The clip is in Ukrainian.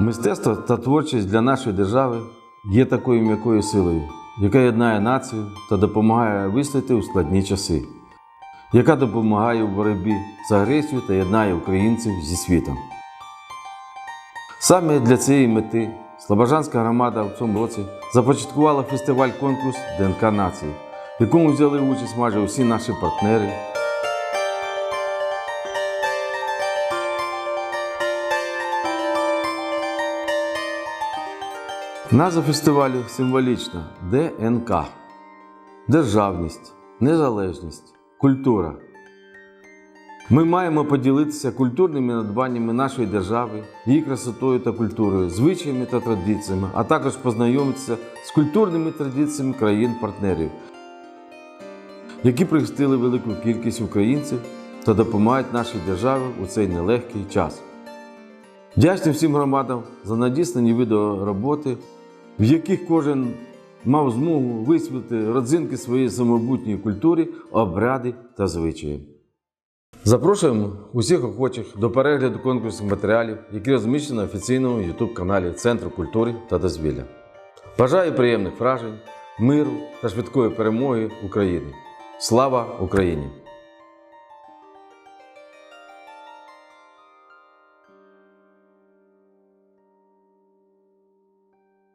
Мистецтво та творчість для нашої держави є такою м'якою силою, яка єднає націю та допомагає вистояти у складні часи, яка допомагає у боротьбі з агресією та єднає українців зі світом. Саме для цієї мети Слобожанська громада в цьому році започаткувала фестиваль-конкурс ДНК нації, в якому взяли участь майже усі наші партнери. Назва фестивалю символічна ДНК. Державність, незалежність, культура. Ми маємо поділитися культурними надбаннями нашої держави, її красотою та культурою, звичаями та традиціями, а також познайомитися з культурними традиціями країн-партнерів, які прихистили велику кількість українців та допомагають нашій державі у цей нелегкий час. Вдячний всім громадам за надіслані відеороботи, в яких кожен мав змогу висвітлити родзинки своєї самобутньої культури, обряди та звичаї. Запрошуємо усіх охочих до перегляду конкурсних матеріалів, які розміщені на офіційному YouTube каналі Центру культури та дозвілля. Бажаю приємних вражень, миру та швидкої перемоги України. Слава Україні!